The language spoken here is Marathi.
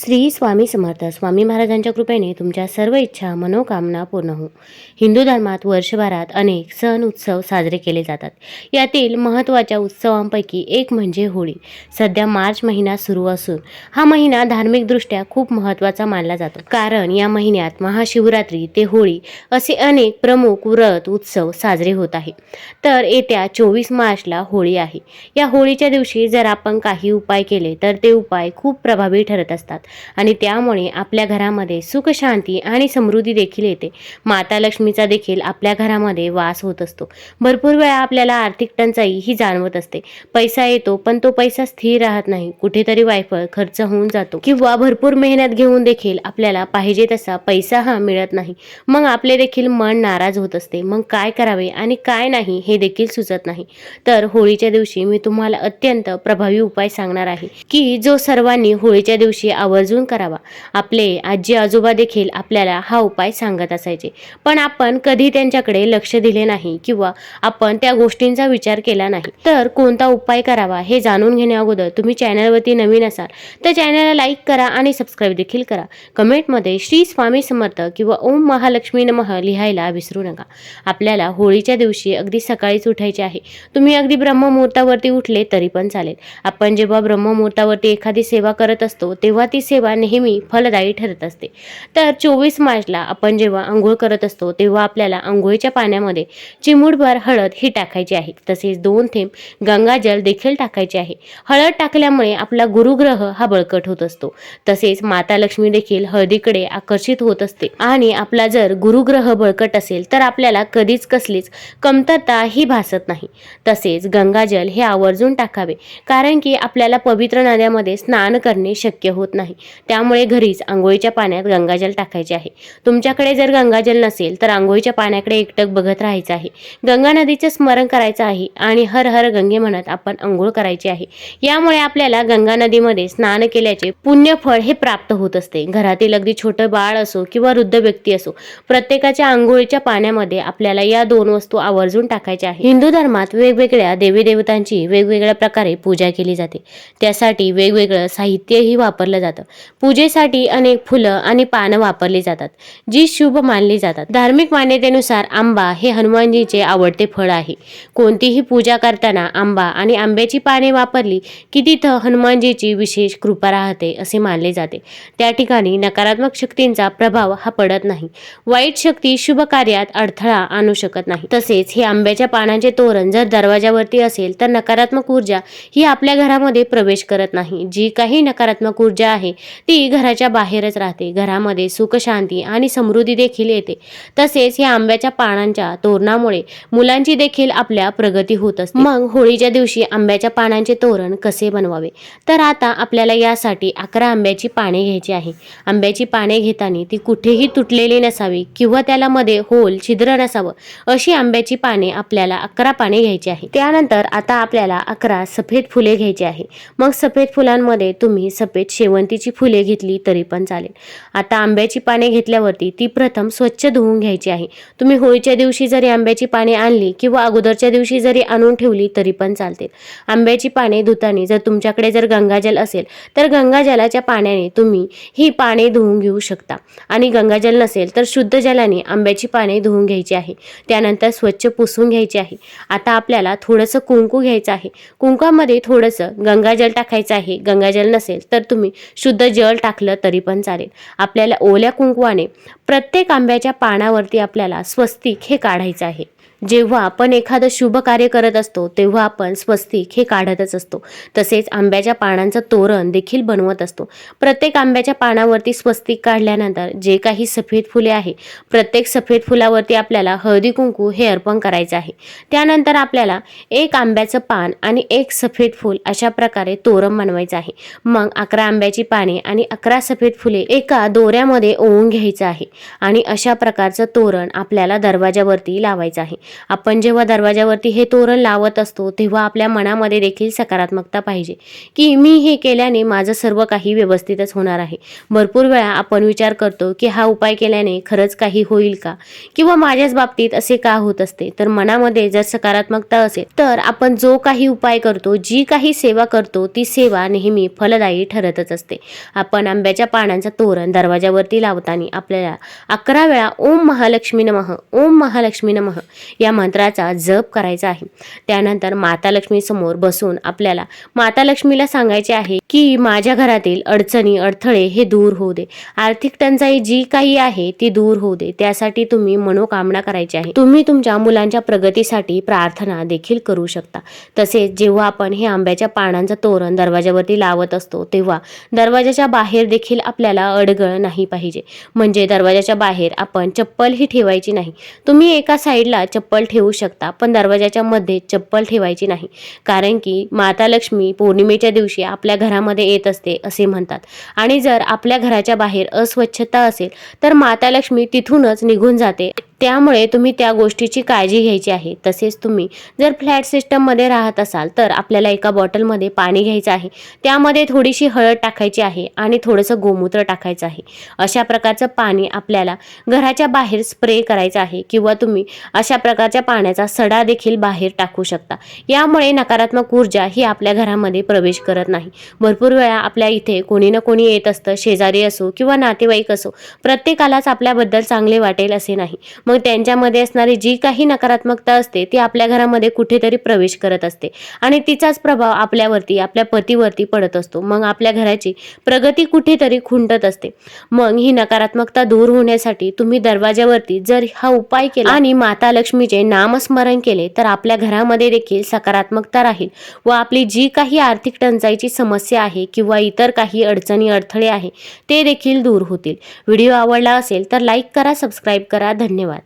श्री स्वामी समर्थ. स्वामी महाराजांच्या कृपेने तुमच्या सर्व इच्छा मनोकामना पूर्ण हो हिंदू धर्मात वर्षभरात अनेक सण उत्सव साजरे केले जातात. यातील महत्त्वाच्या उत्सवांपैकी एक म्हणजे होळी. सध्या मार्च महिना सुरू असून हा महिना धार्मिकदृष्ट्या खूप महत्त्वाचा मानला जातो. कारण या महिन्यात महाशिवरात्री ते होळी असे अनेक प्रमुख व्रत उत्सव साजरे होत आहे. तर येत्या चोवीस मार्चला होळी आहे. या होळीच्या दिवशी जर आपण काही उपाय केले तर ते उपाय खूप प्रभावी ठरत असतात. आणि त्यामुळे आपल्या घरामध्ये सुख शांती आणि समृद्धी देखील येते. माता लक्ष्मीचा देखील आपल्या घरामध्ये वास होत असतो. भरपूर वेळा आपल्याला आर्थिक टंचाई ही जाणवत असते. पैसा येतो पण तो पैसा स्थिर राहत नाही. कुठेतरी वायफळ खर्च होऊन जातो. किंवा भरपूर मेहनत घेऊन देखील आपल्याला पाहिजे तसा पैसा हा मिळत नाही. मग आपले देखील मन नाराज होत असते. मग काय करावे आणि काय नाही हे देखील सुचत नाही. तर होळीच्या दिवशी मी तुम्हाला अत्यंत प्रभावी उपाय सांगणार आहे. की जो सर्वांनी होळीच्या दिवशी आवर्जून करावा. आपले आजी आजोबा देखील आपल्याला हा उपाय सांगत असायचे. पण आपण कधी त्यांच्याकडे लक्ष दिले नाही किंवा आपण त्या गोष्टींचा विचार केला नाही. तर कोणता उपाय करावा हे जाणून घेण्या अगोदर तुम्ही चॅनलवरती नवीन असाल तर चॅनलला लाईक करा आणि सबस्क्राईब देखील करा. कमेंटमध्ये श्री स्वामी समर्थ किंवा ओम महालक्ष्मी नमः लिहायला विसरू नका. आपल्याला होळीच्या दिवशी अगदी सकाळीच उठायचे आहे. तुम्ही अगदी ब्रह्ममुहूर्तावरती उठले तरी पण चालेल. आपण जेव्हा ब्रह्ममुहूर्तावरती एखादी सेवा करत असतो तेव्हा ती सेवा नेहमी फलदायी ठरत असते. तर चोवीस मार्चला आपण जेव्हा आंघोळ करत असतो तेव्हा आपल्याला आंघोळीच्या पाण्यामध्ये चिमूटभर हळद ही टाकायची आहे. तसेच दोन थेंब गंगाजल देखील टाकायचे आहे. हळद टाकल्यामुळे आपला गुरुग्रह हा बळकट होत असतो. तसेच माता लक्ष्मी देखील हळदीकडे आकर्षित होत असते. आणि आपला जर गुरुग्रह बळकट असेल तर आपल्याला कधीच कसलीच कमतरता ही भासत नाही. तसेच गंगाजल हे आवर्जून टाकावे कारण की आपल्याला पवित्र नद्यामध्ये स्नान करणे शक्य होत नाही. त्यामुळे घरीच आंघोळीच्या पाण्यात गंगाजल टाकायचे आहे. तुमच्याकडे जर गंगाजल नसेल तर आंघोळीच्या पाण्याकडे एकटक बघत राहायचं आहे. गंगा नदीचं स्मरण करायचं आहे आणि हर हर गंगे म्हणत आपण आंघोळ करायची आहे. यामुळे आपल्याला गंगा नदीमध्ये स्नान केल्याचे पुण्यफळ हे प्राप्त होत असते. घरातील अगदी छोटं बाळ असो किंवा वृद्ध व्यक्ती असो प्रत्येकाच्या आंघोळीच्या पाण्यामध्ये आपल्याला या दोन वस्तू आवर्जून टाकायच्या आहे हिंदू धर्मात वेगवेगळ्या देवी देवतांची वेगवेगळ्या प्रकारे पूजा केली जाते. त्यासाठी वेगवेगळं साहित्यही वापरलं जातं. पूजेसाठी अनेक फुलं आणि पानं वापरली जातात जी शुभ मानली जातात. धार्मिक मान्यतेनुसार आंबा हे हनुमानजीचे आवडते फळ आहे. कोणतीही पूजा करताना आंबा आणि आंब्याची पाने वापरली की तिथं हनुमानजीची विशेष कृपा राहते असे मानले जाते. त्या ठिकाणी नकारात्मक शक्तींचा प्रभाव हा पडत नाही. वाईट शक्ती शुभ कार्यात अडथळा आणू शकत नाही. तसेच हे आंब्याच्या पानांचे तोरण जर दरवाजावरती असेल तर नकारात्मक ऊर्जा ही आपल्या घरामध्ये प्रवेश करत नाही. जी काही नकारात्मक ऊर्जा आहे ती घराच्या बाहेरच राहते. घरामध्ये सुख शांती आणि समृद्धी देखील येते. तसेच या आंब्याच्या पानांच्या तोरणामुळे मुलांची देखील आपल्या प्रगती होत असते. मग होळीच्या दिवशी आंब्याच्या पानांचे तोरण कसे बनवावे? तर आता आपल्याला यासाठी अकरा आंब्याची पाने घ्यायची आहे. आंब्याची पाने घेताना ती कुठेही तुटलेली नसावी किंवा त्याला मध्ये होल छिद्र नसावं अशी आंब्याची पाने आपल्याला अकरा पाने घ्यायची आहे. त्यानंतर आता आपल्याला अकरा सफेद फुले घ्यायची आहे. मग सफेद फुलांमध्ये तुम्ही सफेद शेवंतीची फुले घेतली तरी पण चालेल. आता आंब्याची पाने घेतल्यावरती ती प्रथम स्वच्छ धुवून घ्यायची आहे. तुम्ही होळीच्या दिवशी जरी आंब्याची पाने आणली किंवा अगोदरच्या दिवशी जरी आणून ठेवली तरी पण चालते आंब्याची पाने धुताना जर तुमच्याकडे जर गंगाजल असेल तर गंगाजलाच्या पाण्याने तुम्ही ही पाने धुवून घेऊ शकता. आणि गंगाजल नसेल तर शुद्ध जलाने आंब्याची पाने धुवून घ्यायची आहे. त्यानंतर स्वच्छ पुसून घ्यायची आहे. आता आपल्याला थोडंसं कुंकू घ्यायचं आहे. कुंकामध्ये थोडंसं गंगाजल टाकायचं आहे. गंगाजल नसेल तर तुम्ही शुद्ध जल टाकलं तरी पण चालेल. आपल्याला ओल्या कुंकवाने प्रत्येक आंब्याच्या पानावरती आपल्याला स्वस्तिक हे काढायचं आहे. जेव्हा आपण एखादं शुभ कार्य करत असतो तेव्हा आपण स्वस्तिक हे काढतच असतो. तसेच आंब्याच्या पानांचं तोरण देखील बनवत असतो. प्रत्येक आंब्याच्या पानावरती स्वस्तिक काढल्यानंतर जे काही सफेद फुले आहे प्रत्येक सफेद फुलावरती आपल्याला हळदी कुंकू हे अर्पण करायचं आहे. त्यानंतर आपल्याला एक आंब्याचं पान आणि एक सफेद फूल अशा प्रकारे तोरण बनवायचं आहे. मग अकरा आंब्याची पाने आणि अकरा सफेद फुले एका दोऱ्यामध्ये ओवून घ्यायचं आहे आणि अशा प्रकारचं तोरण आपल्याला दरवाजावरती लावायचं आहे. आपण जेव्हा दरवाजावरती हे तोरण लावत असतो तेव्हा आपल्या मनामध्ये देखील सकारात्मकता पाहिजे. की मी हे केल्याने माझं सर्व काही व्यवस्थितच होणार आहे. भरपूर वेळा आपण विचार करतो की हा उपाय केल्याने खरंच काही होईल का? किंवा माझ्याच बाबतीत असे का होत असते? तर मनामध्ये जर सकारात्मकता असेल तर आपण जो काही उपाय करतो जी काही सेवा करतो ती सेवा नेहमी फलदायी ठरतच असते. आपण आंब्याच्या पानांचा तोरण दरवाजावरती लावताना आपल्याला अकरा वेळा ओम महालक्ष्मी नमः ओम महालक्ष्मी नमः या मंत्राचा जप करायचा आहे. त्यानंतर माता लक्ष्मी समोर बसून आपल्याला माता लक्ष्मीला सांगायचे आहे की माझ्या घरातील अडचणी अडथळे हे दूर होऊ दे. आर्थिक टंचाई जी काही आहे ती दूर होऊ दे. त्यासाठी तुम्ही मनोकामना करायची आहे. तुम्ही तुमच्या मुलांच्या प्रगतीसाठी प्रार्थना देखील करू शकता. तसेच जेव्हा आपण हे आंब्याच्या पानांचं तोरण दरवाजावरती लावत असतो तेव्हा दरवाजाच्या बाहेर देखील आपल्याला अडगळ नाही पाहिजे. म्हणजे दरवाजाच्या बाहेर आपण चप्पल ही ठेवायची नाही. तुम्ही एका साईडला चप्पल ठेवू शकता पण दरवाजाच्या मध्ये चप्पल ठेवायची नाही. कारण की माता लक्ष्मी पौर्णिमेच्या दिवशी आपल्या घरा घरामध्ये येत असते असे म्हणतात. आणि जर आपल्या घराच्या बाहेर अस्वच्छता असेल तर माता लक्ष्मी तिथूनच निघून जाते. त्यामुळे तुम्ही त्या गोष्टीची काळजी घ्यायची आहे. तसेच तुम्ही जर फ्लॅट सिस्टममध्ये राहत असाल तर आपल्याला एका बॉटलमध्ये पाणी घ्यायचं आहे. त्यामध्ये थोडीशी हळद टाकायची आहे आणि थोडंसं गोमूत्र टाकायचं आहे. अशा प्रकारचं पाणी आपल्याला घराच्या बाहेर स्प्रे करायचं आहे किंवा तुम्ही अशा प्रकारच्या पाण्याचा सडा देखील बाहेर टाकू शकता. यामुळे नकारात्मक ऊर्जा ही आपल्या घरामध्ये प्रवेश करत नाही. भरपूर वेळा आपल्या इथे कोणी ना कोणी येत असतं शेजारी असो किंवा नातेवाईक असो प्रत्येकालाच आपल्याबद्दल चांगले वाटेल असे नाही. मग त्यांच्यामध्ये असणारी जी काही नकारात्मकता असते ती आपल्या घरामध्ये कुठेतरी प्रवेश करत असते. आणि तिचाच प्रभाव आपल्यावरती आपल्या पतीवरती पडत असतो. मग आपल्या घराची प्रगती कुठेतरी खुंटत असते. मग ही नकारात्मकता दूर होण्यासाठी तुम्ही दरवाजावरती जर हा उपाय केला आणि माता लक्ष्मीचे नामस्मरण केले तर आपल्या घरामध्ये देखील सकारात्मकता राहील व आपली जी काही आर्थिक टंचाईची समस्या आहे किंवा इतर काही अडचणी अडथळे आहे ते देखील दूर होतील. व्हिडिओ आवडला असेल तर लाईक करा सबस्क्राईब करा. धन्यवाद.